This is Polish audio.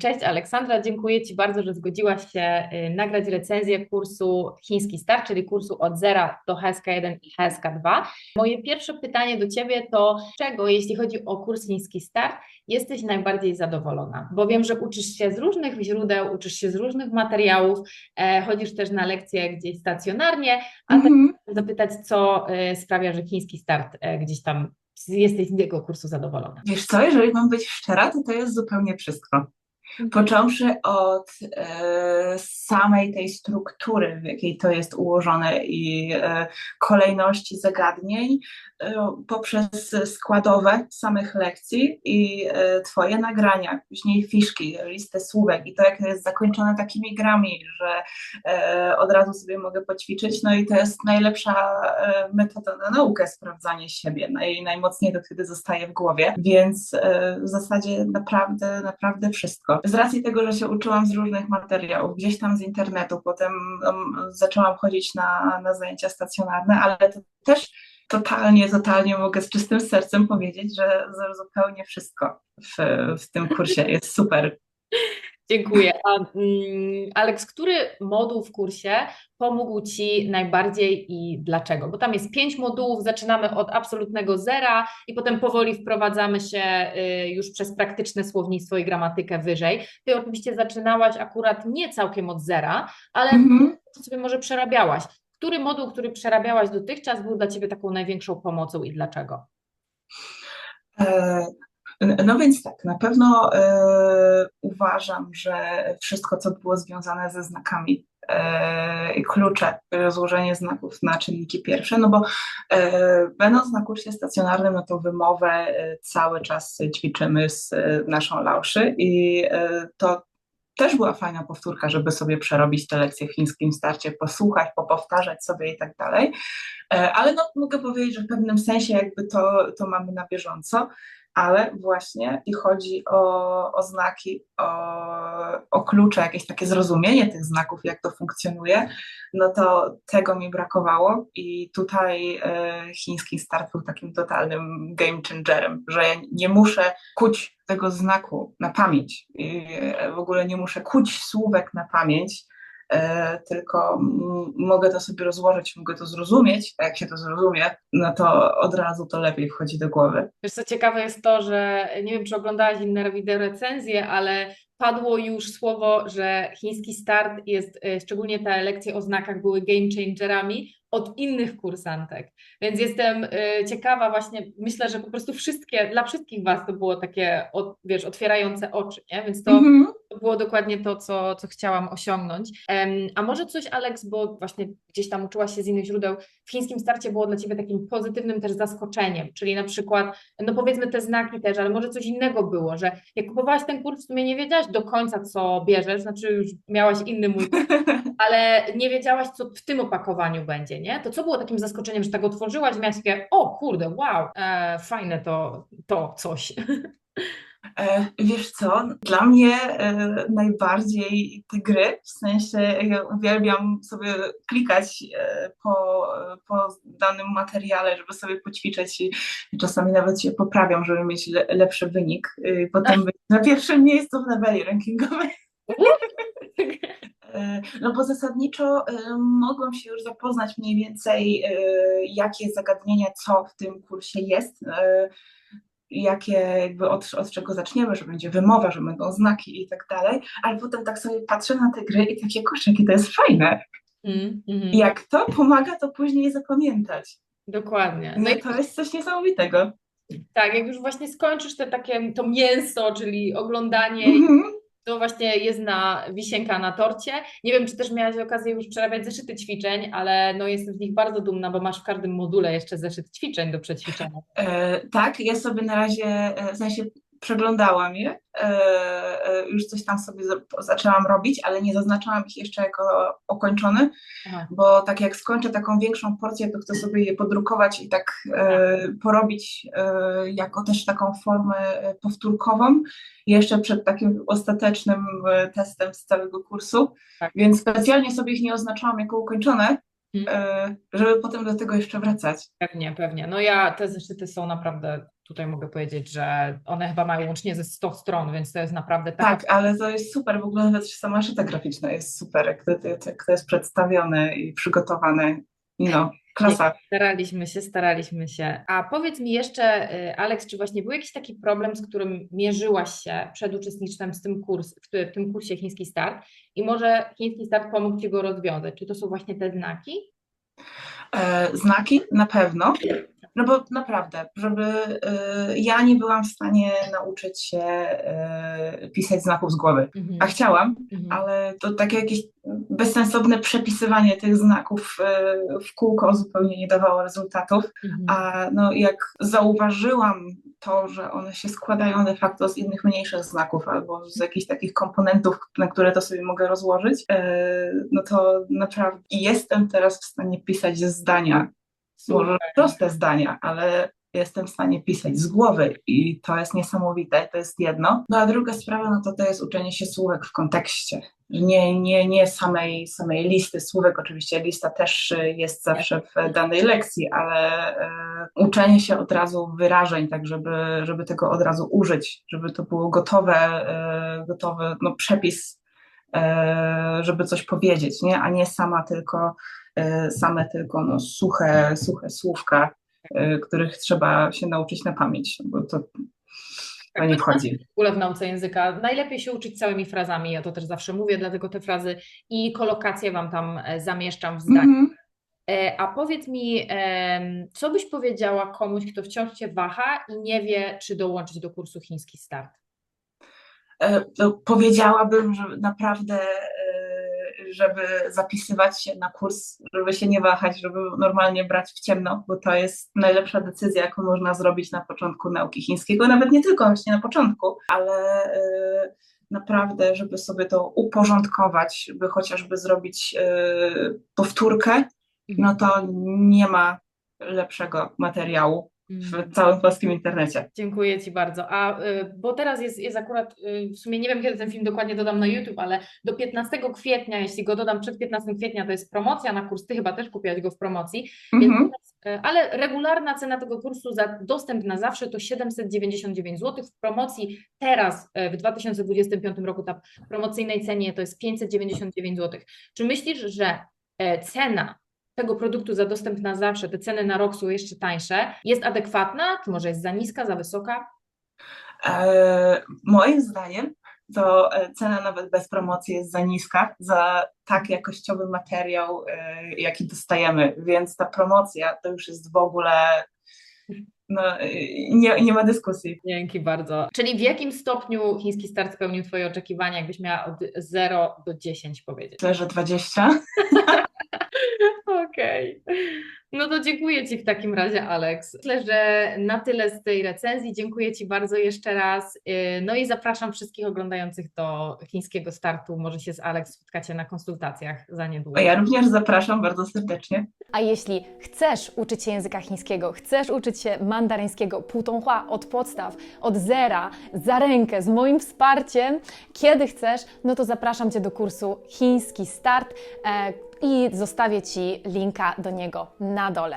Cześć Aleksandra, dziękuję Ci bardzo, że zgodziłaś się y, nagrać recenzję kursu Chiński Start, czyli kursu od zera do HSK1 i HSK2. Moje pierwsze pytanie do Ciebie to, czego, jeśli chodzi o kurs Chiński Start, jesteś najbardziej zadowolona? Bo wiem, że uczysz się z różnych źródeł, uczysz się z różnych materiałów, e, chodzisz też na lekcje gdzieś stacjonarnie, a mm -hmm. zapytać, co e, sprawia, że Chiński Start e, gdzieś tam jesteś z jego kursu zadowolona? Wiesz co, jeżeli mam być szczera, to to jest zupełnie wszystko. Mhm. Począwszy od e, samej tej struktury, w jakiej to jest ułożone i e, kolejności zagadnień, e, poprzez składowe samych lekcji i e, Twoje nagrania, później fiszki, listę słówek i to, jak jest zakończone takimi grami, że od razu sobie mogę poćwiczyć. No i to jest najlepsza metoda na naukę, sprawdzanie siebie. Naj, najmocniej to wtedy zostaje w głowie, więc w zasadzie naprawdę, naprawdę wszystko. Z racji tego, że się uczyłam z różnych materiałów, gdzieś tam z internetu, potem um, zaczęłam chodzić na, na zajęcia stacjonarne, ale to też totalnie, totalnie mogę z czystym sercem powiedzieć, że zupełnie wszystko w, w tym kursie jest super. Dziękuję. A, mm, Aleks, który moduł w kursie pomógł Ci najbardziej i dlaczego? Bo tam jest pięć modułów, zaczynamy od absolutnego zera i potem powoli wprowadzamy się y, już przez praktyczne słownictwo i gramatykę wyżej. Ty oczywiście zaczynałaś akurat nie całkiem od zera, ale mm -hmm. sobie może przerabiałaś. Który moduł, który przerabiałaś dotychczas był dla Ciebie taką największą pomocą i dlaczego? No więc tak, na pewno e, uważam, że wszystko, co było związane ze znakami e, i klucze, rozłożenie znaków na czynniki pierwsze, no bo e, będąc na kursie stacjonarnym, no to wymowę cały czas ćwiczymy z naszą lauszy i to też była fajna powtórka, żeby sobie przerobić te lekcje w chińskim starcie, posłuchać, popowtarzać sobie i tak dalej. Ale no, mogę powiedzieć, że w pewnym sensie jakby to, to mamy na bieżąco ale właśnie jeśli chodzi o, o znaki, o, o klucze, jakieś takie zrozumienie tych znaków, jak to funkcjonuje, no to tego mi brakowało i tutaj e, chiński start był takim totalnym game changerem, że nie muszę kuć tego znaku na pamięć, I w ogóle nie muszę kuć słówek na pamięć, E, tylko mogę to sobie rozłożyć, mogę to zrozumieć, a jak się to zrozumie, no to od razu to lepiej wchodzi do głowy. Wiesz co ciekawe jest to, że nie wiem, czy oglądałaś inne wideo recenzje, ale padło już słowo, że chiński start jest, e, szczególnie te lekcje o znakach były game changerami, od innych kursantek. Więc jestem y, ciekawa właśnie, myślę, że po prostu wszystkie, dla wszystkich Was to było takie, wiesz, otwierające oczy, nie? Więc to, mm -hmm. To, było dokładnie to, co, co chciałam osiągnąć. A może coś, Alex, bo właśnie gdzieś tam uczyłaś się z innych źródeł, w chińskim starcie było dla Ciebie takim pozytywnym też zaskoczeniem, czyli na przykład, no powiedzmy te znaki też, ale może coś innego było, że jak kupowałaś ten kurs, w sumie nie wiedziałaś do końca, co bierzesz, znaczy już miałaś inny mój, ale nie wiedziałaś, co w tym opakowaniu będzie, nie? To co było takim zaskoczeniem, że tak otworzyłaś i miałaś takie, o kurde, wow, e, fajne to, to coś. E, wiesz co, dla mnie e, najbardziej te gry, w sensie ja uwielbiam sobie klikać e, po, po danym materiale, żeby sobie poćwiczyć i czasami nawet się poprawiam, żeby mieć le, lepszy wynik. Potem być na pierwszym miejscu w leveli rankingowej. No bo zasadniczo mogłam się już zapoznać mniej więcej, jakie zagadnienia, co w tym kursie jest, jakie jakby od, od czego zaczniemy, że będzie wymowa, że będą znaki i tak dalej, ale potem tak sobie patrzę na te gry i takie, kurczę, jakie to jest fajne. Mm, mm. Jak to pomaga to później zapamiętać. Dokładnie. No, no i to jest coś niesamowitego. Tak, jak już właśnie skończysz te takie, to mięso, czyli oglądanie mm -hmm to właśnie jest na wisienka na torcie. Nie wiem, czy też miałaś okazję już przerabiać zeszyty ćwiczeń, ale no jestem z nich bardzo dumna, bo masz w każdym module jeszcze zeszyt ćwiczeń do przećwiczenia. E, tak, ja sobie na razie, e, w sensie przeglądałam je, e, e, już coś tam sobie zaczęłam robić, ale nie zaznaczałam ich jeszcze jako ukończone, bo tak jak skończę taką większą porcję, to chcę sobie je podrukować i tak e, porobić jako też taką formę powtórkową, jeszcze przed takim ostatecznym testem z całego kursu, tak. więc specjalnie sobie ich nie oznaczałam jako ukończone, Mhm. żeby potem do tego jeszcze wracać. Pewnie, pewnie. No ja, te zeszyty są naprawdę tutaj mogę powiedzieć, że one chyba mają łącznie ze 100 stron, więc to jest naprawdę taka Tak, ale to jest super, w ogóle nawet sama szyta graficzna jest super, jak to, jest przedstawione i przygotowane. I no, klasa. Staraliśmy się, staraliśmy się. A powiedz mi jeszcze, y, Aleks, czy właśnie był jakiś taki problem, z którym mierzyłaś się przed uczestnictwem z tym kurs, w tym kursie Chiński Start i może Chiński Start pomógł Ci go rozwiązać? Czy to są właśnie te znaki? E, znaki na pewno, no bo naprawdę, żeby e, ja nie byłam w stanie nauczyć się e, pisać znaków z głowy, Mhm. a chciałam, Mhm. ale to takie jakieś bezsensowne przepisywanie tych znaków e, w kółko zupełnie nie dawało rezultatów. Mhm. A no, jak zauważyłam to, że one się składają de facto z innych mniejszych znaków albo z jakichś takich komponentów, na które to sobie mogę rozłożyć, no to naprawdę jestem teraz w stanie pisać zdania, Super. proste zdania, ale jestem w stanie pisać z głowy i to jest niesamowite, to jest jedno. No a druga sprawa, no to to jest uczenie się słówek w kontekście. Nie, nie, nie samej, samej listy słówek, oczywiście lista też y, jest zawsze w danej lekcji, ale e, uczenie się od razu wyrażeń, tak żeby, żeby tego od razu użyć, żeby to było gotowe, e, gotowy no, przepis, żeby coś powiedzieć, nie? a nie sama tylko, e, same tylko no, suche, suche słówka, e, których trzeba się nauczyć na pamięć, bo to, to nie wchodzi. w ogóle w nauce języka najlepiej się uczyć całymi frazami, ja to też zawsze mówię, dlatego te frazy i kolokacje Wam tam e, zamieszczam w zdaniu. Mhm. E, A powiedz mi, co byś powiedziała komuś, kto wciąż Cię waha i nie wie, czy dołączyć do kursu Chiński Start? E, to powiedziałabym, że naprawdę, e, żeby zapisywać się na kurs, żeby się nie wahać, żeby normalnie brać w ciemno, bo to jest najlepsza decyzja, jaką można zrobić na początku nauki chińskiego, nawet nie tylko właśnie na początku, ale e, naprawdę, żeby sobie to uporządkować, żeby chociażby zrobić powtórkę, no to nie ma lepszego materiału. W całym polskim internecie. Dziękuję Ci bardzo. A y, bo teraz jest, jest akurat, y, w sumie nie wiem, kiedy ten film dokładnie dodam na YouTube, ale do 15 kwietnia, jeśli go dodam przed 15 kwietnia, to jest promocja na kurs. Ty chyba też kupiłaś go w promocji. Więc Mhm. teraz, y, ale regularna cena tego kursu za dostęp na zawsze to 799 zł. W promocji teraz, w 2025 roku, ta promocyjnej cenie to jest 599 zł. Czy myślisz, że e, cena tego produktu za dostęp na zawsze, te ceny na rok są jeszcze tańsze, jest adekwatna, czy może jest za niska, za wysoka? E, moim zdaniem to e, cena nawet bez promocji jest za niska za tak jakościowy materiał, e, jaki dostajemy, więc ta promocja to już jest w ogóle no, nie, nie ma dyskusji. Dzięki bardzo. Czyli w jakim stopniu chiński start spełnił Twoje oczekiwania, jakbyś miała od 0 do 10 powiedzieć? Myślę, że 20. Okej. No to dziękuję Ci w takim razie, Alex. Myślę, że na tyle z tej recenzji. Dziękuję Ci bardzo jeszcze raz. Yy, No i zapraszam wszystkich oglądających do chińskiego startu. Może się z Alex spotkacie na konsultacjach za niedługo. Ja również zapraszam bardzo serdecznie. A jeśli chcesz uczyć się języka chińskiego, chcesz uczyć się mandaryńskiego, putonghua od podstaw, od zera, za rękę, z moim wsparciem, kiedy chcesz, no to zapraszam Cię do kursu Chiński Start e, i zostawię Ci linka do niego na dole.